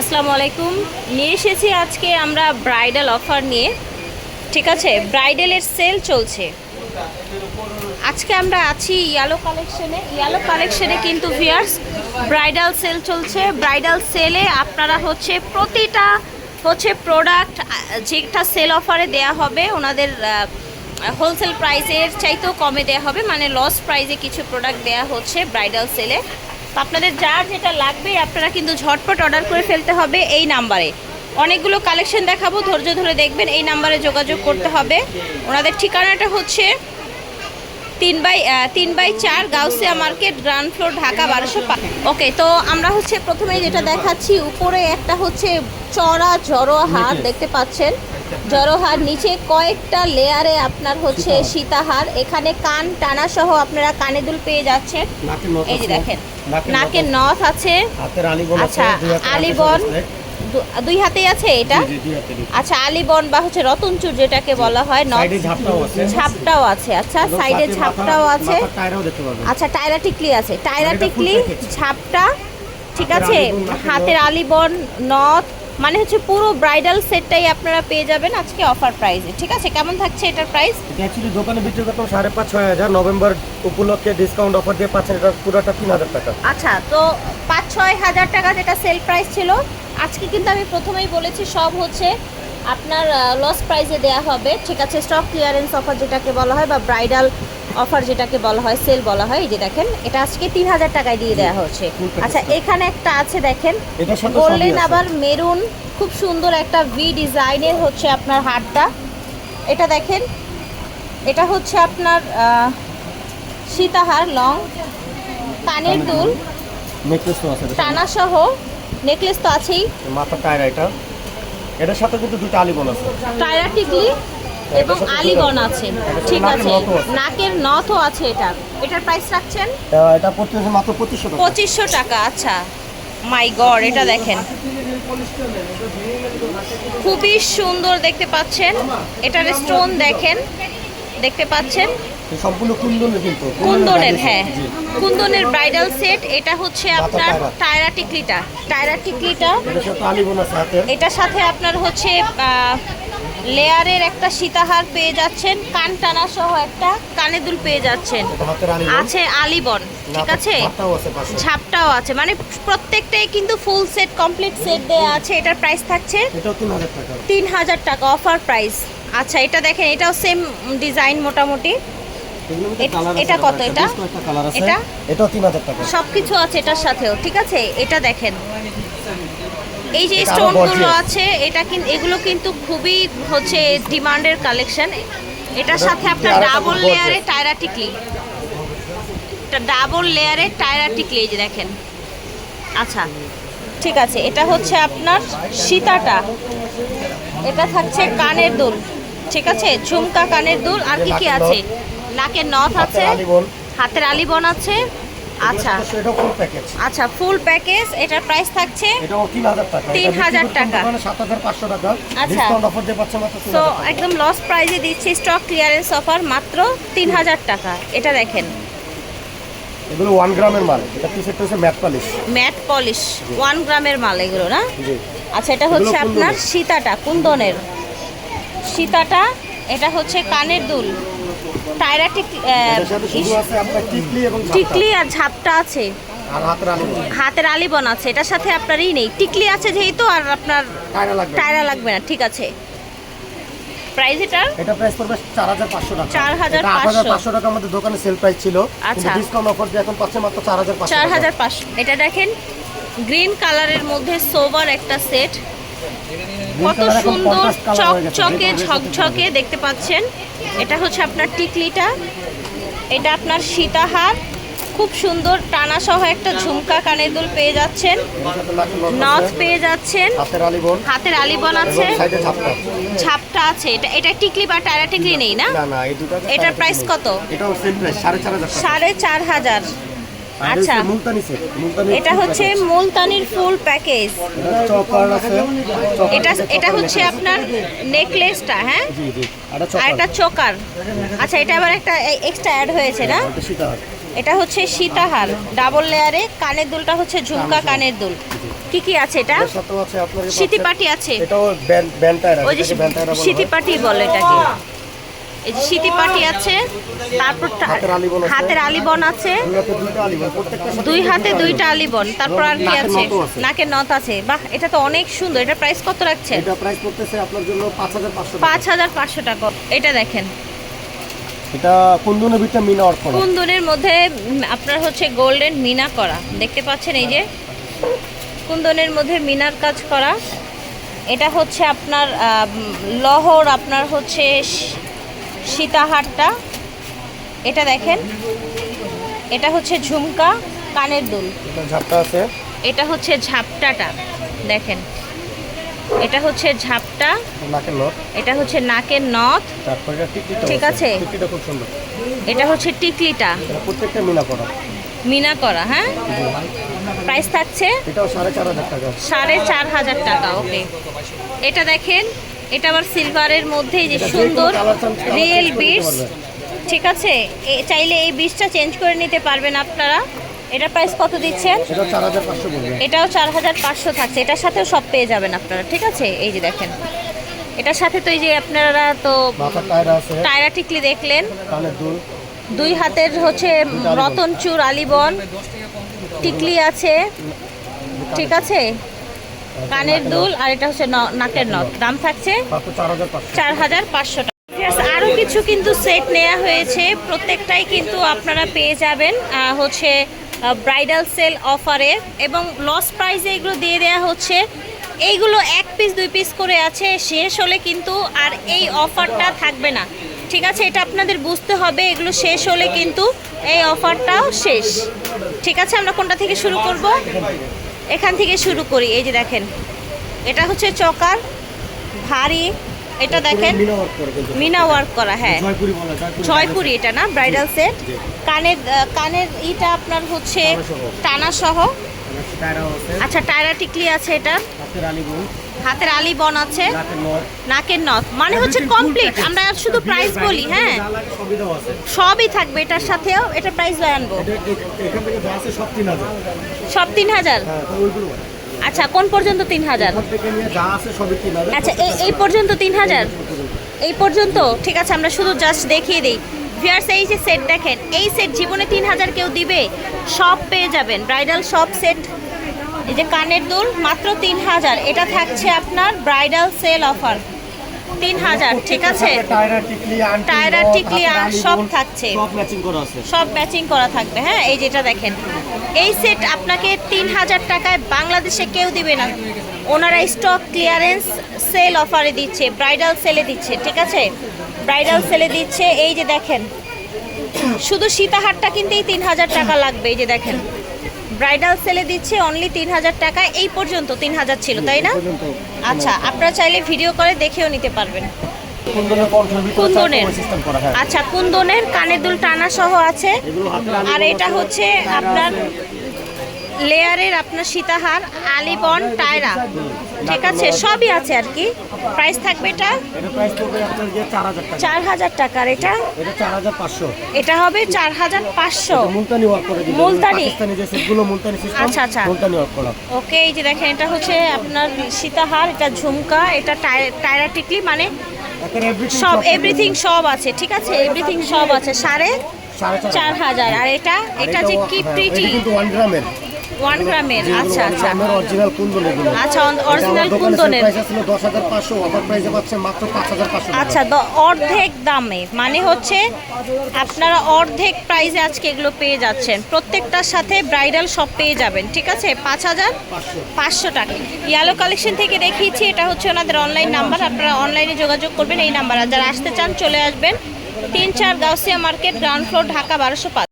আসসালামু আলাইকুম। নিয়ে এসেছি আজকে আমরা ব্রাইডাল অফার নিয়ে। ঠিক আছে? ব্রাইডালের সেল চলছে। আজকে আমরা আছি ইয়ালো কালেকশনে। ইয়ালো কালেকশনে কিন্তু ভিয়ার্স ব্রাইডাল সেল চলছে। ব্রাইডাল সেলে আপনারা হচ্ছে প্রতিটা হচ্ছে প্রোডাক্ট যেটা সেল অফারে দেয়া হবে, ওনাদের হোলসেল প্রাইসের চাইতেও কমে দেয়া হবে। মানে লস প্রাইসে কিছু প্রোডাক্ট দেয়া হচ্ছে ব্রাইডাল সেলে। আপনাদের যার যেটা লাগবে আপনারা কিন্তু ঝটপট অর্ডার করে ফেলতে হবে এই নাম্বারে। অনেকগুলো কালেকশন দেখাবো ধৈর্য ধরে দেখবেন এই নাম্বারে যোগাযোগ করতে হবে। ওনাদের ঠিকানাটা হচ্ছে তিন বাই তিন বাই চার Gausia market ground floor Dhaka বারোশো ওকে তো আমরা হচ্ছে প্রথমেই যেটা দেখাচ্ছি উপরে একটা হচ্ছে চড়া জড়ো হার দেখতে পাচ্ছেন। জড়ো হার নিচে কয়েকটা লেয়ারে আপনার হচ্ছে সীতাহার। এখানে কান টানা সহ আপনারা কানে দুল পেয়ে যাচ্ছেন। এই যে দেখেন নাকের নথ আছে। আচ্ছা আলিবন দুই হাতেই আছে এটা? আচ্ছা আলিবন বা হচ্ছে রতনচুর যেটাকে বলা হয় নথ ঝাপটাও আছে। আচ্ছা সাইডে সাথে ঝাপটাও আছে। আচ্ছা টায়রা টিকলি আছে। টায়রা টিকলি। ঝাপটা ঠিক আছে? হাতের আলিবন নথ মানে হচ্ছে পুরো ব্রাইডাল সেটটাই আপনারা পেয়ে যাবেন আজকে অফার প্রাইসে ঠিক আছে? কেমন থাকছে এটার প্রাইস actually দোকানে বিক্রি করতাম সাড়ে পাঁচ ছয় হাজার। নভেম্বর উপলক্ষে ডিসকাউন্ট অফার দিয়ে পাচ্ছেন। এটা পুরোটা তিন হাজার টাকা। আচ্ছা তো পাঁচ ছয় হাজার টাকা যেটা সেল প্রাইস ছিল আজকে কিন্তু আমি প্রথমেই বলেছি সব হচ্ছে আপনার লস প্রাইসে দেয়া হবে। ঠিক আছে? স্টক ক্লিয়ারেন্স অফার যেটাকে বলা হয় বা ব্রাইডাল অফার যেটাকে বলা হয় সেল বলা হয় এই যে দেখেন এটা আজকে তিন হাজার টাকায় দিয়ে দেওয়া হচ্ছে। আচ্ছা এখানে একটা আছে দেখেন গোল্ডেন আবার মেরুন খুব সুন্দর একটা ভি ডিজাইনের হচ্ছে আপনার হারটা। এটা দেখেন এটা হচ্ছে আপনার সীতাহার লং কানের দুল। টানা সহ নেকলেস তো আছেই। মাথার টায়রা এটা। এটার সাথে কিন্তু দুটো আলিবন আছে। টায়রা টিকলি। এবং আলিগন আছে। ঠিক আছে নাকের নথও আছে এটা। এটার প্রাইস রাখছেন? এটা পড়তেছে মাত্র পঁচিশশো টাকা। পঁচিশশো টাকা আচ্ছা। মাই গড এটা দেখেন। খুবই সুন্দর দেখতে পাচ্ছেন। এটার স্টোন দেখেন। দেখতে পাচ্ছেন? সবগুলো কুন্দনের কিন্তু। কুন্দনের হ্যাঁ। কুন্দনের ব্রাইডাল সেট এটা হচ্ছে আপনার টায়রা। টিকলিটা টায়রা টিকলিটা এটার সাথে আপনার হচ্ছে লেয়ারের একটা সীতাহার পেয়ে যাচ্ছেন কান টানা সহ একটা কানে দুল পেয়ে যাচ্ছেন। আছে আলিবন ঠিক আছে? ছাপটাও আছে ঝাপটাও আছে মানে প্রত্যেকটাই কিন্তু ফুল সেট কমপ্লিট সেট দেওয়া আছে এটার প্রাইস থাকছে তিন হাজার টাকা। অফার প্রাইস আচ্ছা এটা দেখেন এটাও সেম ডিজাইন মোটামুটি। এটা- এটা কত এটা? এটা? তিন হাজার টাকা। সব কিছু আছে এটার সাথেও ঠিক আছে? এটা দেখেন। এই যে এটা স্টোনগুলো আছে এটা কিন্তু এগুলো কিন্তু খুবই হচ্ছে ডিমান্ডের কালেকশন এটার সাথে আপনার ডাবল লেয়ারে gorgeous। টায়রা টিকলি এটা ডাবল লেয়ারে টায়রা টিকলি এই যে দেখেন। আচ্ছা ঠিক আছে। এটা হচ্ছে আপনার সীতাটা। এটা থাকছে কানের দুল ঠিক আছে? ঝুমকা কানের দুল। আর কি কি আছে? নাকের নথ আছে হাতের আলিবন আছে। আচ্ছা। এটাও ফুল প্যাকেজ আচ্ছা ফুল প্যাকেজ এটার প্রাইস থাকছে তিন হাজার টাকা। তিন হাজার টাকা। সাত হাজার পাঁচশো টাকা। আচ্ছা। ডিসকাউন্ট অফার দিয়ে পাচ্ছে মাত্র টাকা। একদম লস প্রাইসে দিচ্ছি স্টক ক্লিয়ারেন্স অফার মাত্র তিন হাজার টাকা। এটা দেখেন। এগুলো ওয়ান গ্রামের মাল। এটা হচ্ছে matte polish matte polish one গ্রামের মাল এগুলো না? জি। আচ্ছা এটা হচ্ছে আপনার। সীতাটা কুন্দনের। সীতাটা এটা হচ্ছে কানের দুল। টায়রা আছে আপনার টিকলি টিকলি আর ঝাপটা আছে। হাতের আলিবন আছে এটার সাথে আপনারই নেই। টিকলি আছে যেহেতু আর আপনার টায়রা লাগবে না। ঠিক আছে। প্রাইস এটা? প্রাইস পড়বে চার হাজার পাঁচশো টাকা। 4,500 এটা আট হাজার পাঁচশো। টাকা আমাদের দোকানে সেল প্রাইস ছিল আচ্ছা। ডিসকাউন্ট অফার দিয়ে এখন মাত্র এটা দেখেন গ্রিন কালারের মধ্যে সোবার একটা সেট কত সুন্দর চকচকে ঝকঝকে দেখতে পাচ্ছেন। এটা হচ্ছে আপনার টিকলিটা এটা আপনার সীতাহার। খুব সুন্দর টানা সহ একটা ঝুমকা কানের দুল পেয়ে যাচ্ছেন। নথ পেয়ে যাচ্ছেন। হাতের আলিবন। আছে। ঝাপটা। ছাপটা আছে। এটা এটা টিকলি বা টায়রা টিকলি নেই না? এটার প্রাইস কত? সাড়ে চার হাজার। আচ্ছা। মুলতানি এটা হচ্ছে মুলতানির ফুল প্যাকেজ এটা এটা হচ্ছে আপনার নেকলেসটা হ্যাঁ? আর এটা চকার। আচ্ছা এটা আবার একটা এক্সট্রা অ্যাড হয়েছে না? এটা হচ্ছে সীতাহার ডাবল লেয়ারে কানের দুলটা হচ্ছে ঝুমকা কানের দুল। কি কি আছে এটা? সিটি পাটি আছে ওই যে সিটি পাটি বলে এটাকে। এই যে সিটি পাটি আছে তারপর হাতের আলিবন আছে। দুই হাতে দুইটা আলিবন তারপর আর কি আছে? নাকের নথ আছে। বাহ এটা তো অনেক সুন্দর। এটা প্রাইস কত রাখছেন? এটা প্রাইস পড়তেছে আপনার জন্য পাঁচ হাজার পাঁচশো টাকা। এটা দেখেন। এটা কুন্দনের ভিতরে মিনা অর্থ কুন্দনের মধ্যে আপনার হচ্ছে গোল্ডেন মিনা করা। দেখতে পাচ্ছেন এই যে কুন্দনের মধ্যে মিনার কাজ করা। এটা হচ্ছে আপনার লহর আপনার হচ্ছে সীতাহারটা। এটা দেখেন এটা হচ্ছে ঝুমকা কানের দুল। এটা ঝাপটা আছে। এটা হচ্ছে ঝাপটাটা দেখেন। এটা হচ্ছে ঝাপটা এটা হচ্ছে নাকের নথ। ঠিক আছে। এটা হচ্ছে টিকলিটা। প্রত্যেকটা মিনা করা। মিনা করা হ্যাঁ? প্রাইস থাকছে সাড়ে চার হাজার টাকা। ওকে এটা দেখেন এটা আবার সিলভারের মধ্যে যে সুন্দর রিয়েল বিটস ঠিক আছে? চাইলে এই বিটসটা চেঞ্জ করে নিতে পারবেন আপনারা। এটা প্রাইস কত দিচ্ছেন? এটাও চার হাজার পাঁচশো থাকছে। এটার সাথেও সব পেয়ে যাবেন আপনারা। ঠিক আছে? এই যে দেখেন। এটার সাথে তো এই যে আপনারা তো টায়রা টিকলি দেখলেন। দুই হাতের হচ্ছে রতনচুর আলিবন। টিকলি আছে। ঠিক আছে? কানের দুল আর এটা হচ্ছে নাকের নথ দাম থাকছে চার হাজার পাঁচশো চার হাজার পাঁচশো টাকা আরও কিছু কিন্তু সেট নেওয়া হয়েছে। প্রত্যেকটাই কিন্তু আপনারা পেয়ে যাবেন হচ্ছে ব্রাইডাল সেল অফারে এবং লস প্রাইসে এগুলো দিয়ে দেওয়া হচ্ছে। এইগুলো এক পিস দুই পিস করে আছে, শেষ হলে কিন্তু আর এই অফারটা থাকবে না। ঠিক আছে, এটা আপনাদের বুঝতে হবে, এগুলো শেষ হলে কিন্তু এই অফারটাও শেষ। ঠিক আছে, আমরা কোনটা থেকে শুরু করব? এখান থেকে শুরু করি এই যে দেখেন। এটা হচ্ছে চকার ভারী এটা দেখেন মিনা ওয়ার্ক করে হ্যাঁ। জয়পুরি এটা না ব্রাইডাল সেট কানের কানের ইটা আপনার হচ্ছে টানা সহ আচ্ছা টায়রা টিকলি আছে এটা। হাতের আলি বন আছে। নাকের নথ মানে হচ্ছে কমপ্লিট আমরা শুধু প্রাইস বলি হ্যাঁ। সবই থাকবে এটার সাথেও এটা প্রাইস আনব। যা আছে সব তিন হাজার। হ্যাঁ। আচ্ছা কোন পর্যন্ত তিন হাজার? আচ্ছা এই পর্যন্ত তিন হাজার? এই পর্যন্ত? ঠিক আছে আমরা শুধু জাস্ট দেখিয়ে দিই। ভিয়ার্স এই যে সেট দেখেন এই সেট জীবনে তিন হাজার কেউ দিবে সব পেয়ে যাবেন। ব্রাইডাল সব সেট এই যে কানের দুল মাত্র তিন হাজার। এটা থাকছে আপনার ব্রাইডাল সেল অফার তিন হাজার ঠিক আছে? টায়রা টিকলি সব থাকছে। সব ম্যাচিং করা সব ম্যাচিং করা থাকবে হ্যাঁ? এই যেটা দেখেন। এই সেট আপনাকে তিন হাজার টাকায় বাংলাদেশে কেউ দিবে না। ওনারা স্টক ক্লিয়ারেন্স সেল অফারে দিচ্ছে ব্রাইডাল সেলে দিচ্ছে ঠিক আছে? ব্রাইডাল সেলে দিচ্ছে এই যে দেখেন। শুধু সীতাহারটা কিনতেই তিন হাজার টাকা লাগবে এই যে দেখেন। ব্রাইডাল সেলে দিচ্ছে অনলি তিন হাজার টাকা। এই পর্যন্ত তিন হাজার ছিল তাই না? আচ্ছা আপনারা চাইলে ভিডিও করে দেখেও নিতে পারবেন। কুন্দনের আচ্ছা কুন্দনের কানের দুল টানা সহ আছে। আর এটা হচ্ছে আপনার। লেয়ারের আপনার সীতাহার আলিবন টায়রা ঠিক আছে? সবই আছে আর কি। প্রাইস থাকবে এটা? চার হাজার টাকার এটা? এটা হবে চার হাজার পাঁচশো। মুলতানি আচ্ছা, আচ্ছা। ওকে এই যে দেখেন এটা হচ্ছে আপনার সীতাহার এটা ঝুমকা এটা টায়- টায়রা টিকলি মানে সব। এভরিথিং সব আছে ঠিক আছে? এভরিথিং সব আছে। সাড়ে চার হাজার। আর এটা? এটা যে কি হ্যাঁ, প্রিটি কিন্তু ওয়ান গ্রামের ওয়ান গ্রামের আচ্ছা আচ্ছা। অরিজিনাল কুন্দন আচ্ছা অরিজিনাল কুন্দনের। প্রাইস ছিল দশ হাজার পাঁচশো অফার প্রাইসে পাচ্ছেন মাত্র পাঁচ হাজার পাঁচশো আচ্ছা অর্ধেক দামে মানে হচ্ছে আপনারা অর্ধেক প্রাইসে আজকে এগুলো পেয়ে যাচ্ছেন। প্রত্যেকটার সাথে ব্রাইডাল সব পেয়ে যাবেন ঠিক আছে? পাঁচ হাজার পাঁচশো। টাকা। ইয়ালো কালেকশন থেকে দেখিয়েছি এটা হচ্ছে ওনাদের অনলাইন নাম্বার আপনারা অনলাইনে যোগাযোগ করবেন এই নাম্বার আর যারা আসতে চান চলে আসবেন তিন চার Gausia market ground floor Dhaka বারোশো পাঁচ।